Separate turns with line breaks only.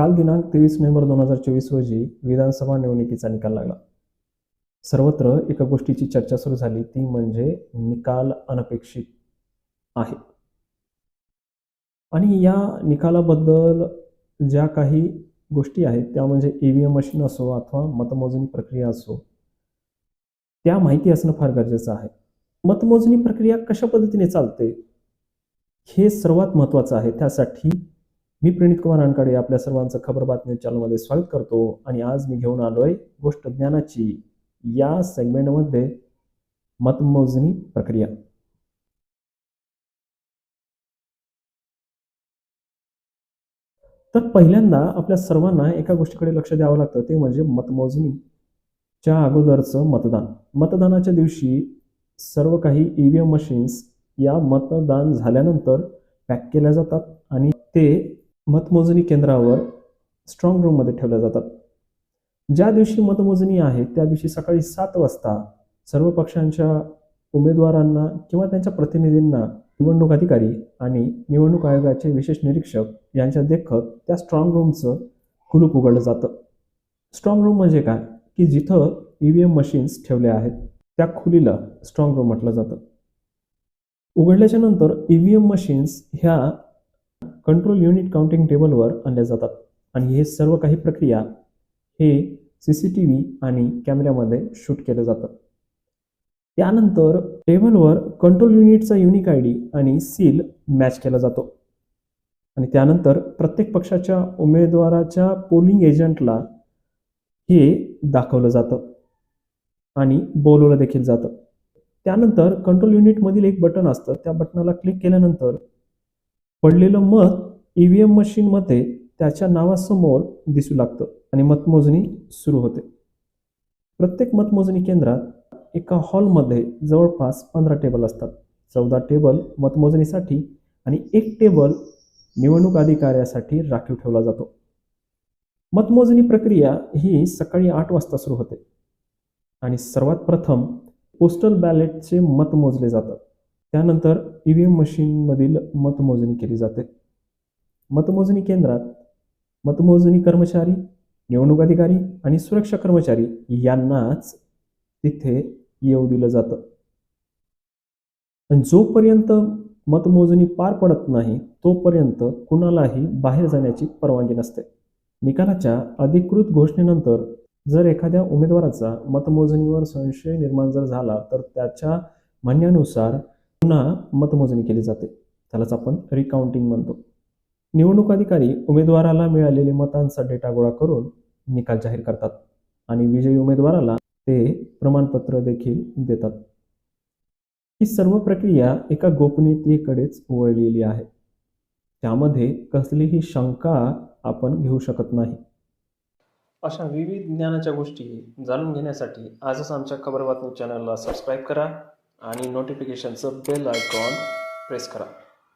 काल दिनांक तेवीस नोव्हेंबर दोन हजार चोवीस रोजी विधानसभा निवडणुकीचा निकाल लागला. सर्वत्र एका गोष्टीची चर्चा सुरू झाली ती म्हणजे निकाल अनपेक्षित आहे. आणि या निकालाबद्दल ज्या काही गोष्टी आहेत त्या म्हणजे ई व्ही एम मशीन असो अथवा मतमोजणी प्रक्रिया असो त्या माहिती असणं फार गरजेचं आहे. मतमोजणी प्रक्रिया कशा पद्धतीने चालते हे सर्वात महत्त्वाचं आहे. त्यासाठी मी प्रणित कुमार अनकाडे आपल्या सर्वांचं खबर बातमी चॅनलमध्ये स्वागत करतो आणि आज मी घेऊन आलोय गोष्ट ज्ञानाची या सेगमेंटमध्ये मतमोजणी प्रक्रिया. तर पहिल्यांदा आपल्या सर्वांना एका गोष्टीकडे लक्ष द्यावं लागतं ते म्हणजे मतमोजणीच्या अगोदरचं मतदान. मतदानाच्या दिवशी सर्व काही ई व्ही एम मशीन्स या मतदान झाल्यानंतर पॅक केल्या जातात आणि ते मतमोजणी केंद्रावर स्ट्रॉंग रूममध्ये ठेवल्या जातात. ज्या दिवशी मतमोजणी आहे त्या दिवशी सकाळी सात वाजता सर्व पक्षांच्या उमेदवारांना किंवा त्यांच्या प्रतिनिधींना निवडणूक अधिकारी आणि निवडणूक आयोगाचे विशेष निरीक्षक यांच्या देखत त्या स्ट्रॉंग रूमचं कुलूप उघडलं जातं. स्ट्रॉंग रूम म्हणजे काय? की जिथं ई व्ही एम मशीन्स ठेवल्या आहेत त्या खुलीला स्ट्रॉंग रूम म्हटलं जातं. उघडल्याच्या नंतर ई व्ही एम मशीन्स ह्या कंट्रोल युनिट काउंटिंग टेबलवर आणल्या जातात. आणि हे सर्व काही प्रक्रिया हे सी सी टी व्ही आणि कॅमेऱ्यामध्ये शूट केलं जातं त्यानंतर टेबलवर कंट्रोल युनिटचा युनिक आय डी आणि सील मॅच केला जातो. आणि त्यानंतर प्रत्येक पक्षाच्या उमेदवाराच्या पोलिंग एजंटला हे दाखवलं जातं आणि बोलवलं देखील जातं. त्यानंतर कंट्रोल युनिटमधील एक बटन असतं. त्या बटनाला क्लिक केल्यानंतर पडलेलं मत ई व्ही एम मशीनमध्ये त्याच्या नावासमोर दिसू लागतं आणि मतमोजणी सुरू होते. प्रत्येक मतमोजणी केंद्रात एका हॉलमध्ये जवळपास पंधरा टेबल असतात. चौदा टेबल मतमोजणीसाठी आणि एक टेबल निवडणूक अधिकाऱ्यासाठी राखीव ठेवला जातो. मतमोजणी प्रक्रिया ही सकाळी आठ वाजता सुरू होते आणि सर्वात प्रथम पोस्टल बॅलेटचे मत मोजले जातात. त्यानंतर ई व्ही एम मशीनमधील मतमोजणी केली जाते. मतमोजणी केंद्रात मतमोजणी कर्मचारी निवडणूक अधिकारी आणि सुरक्षा कर्मचारी यांनाच तिथे येऊ दिलं जातं. आणि जोपर्यंत मतमोजणी पार पडत नाही तोपर्यंत कुणालाही बाहेर जाण्याची परवानगी नसते. निकालाच्या अधिकृत घोषणेनंतर जर एखाद्या उमेदवाराचा मतमोजणीवर संशय निर्माण जर झाला तर त्याच्या म्हणण्यानुसार पुन्हा मतमोजणी केली जाते. त्यालाच आपण रिकाउंटिंग म्हणतो. निवडणूक अधिकारी उमेदवाराला मिळालेले मतांचा डेटा गोळा करून निकाल जाहीर करतात आणि विजयी उमेदवाराला ते प्रमाणपत्र देखील देतात. ही सर्व प्रक्रिया एका गोपनीयतेकडेच वळलेली आहे. त्यामध्ये कसलीही शंका आपण घेऊ शकत नाही. अशा विविध ज्ञानाच्या गोष्टी जाणून घेण्यासाठी आजच आमच्या खबर बातमी चॅनलला सबस्क्राईब करा. आणि नोटिफिकेशनचं बेल आयकॉन प्रेस करा.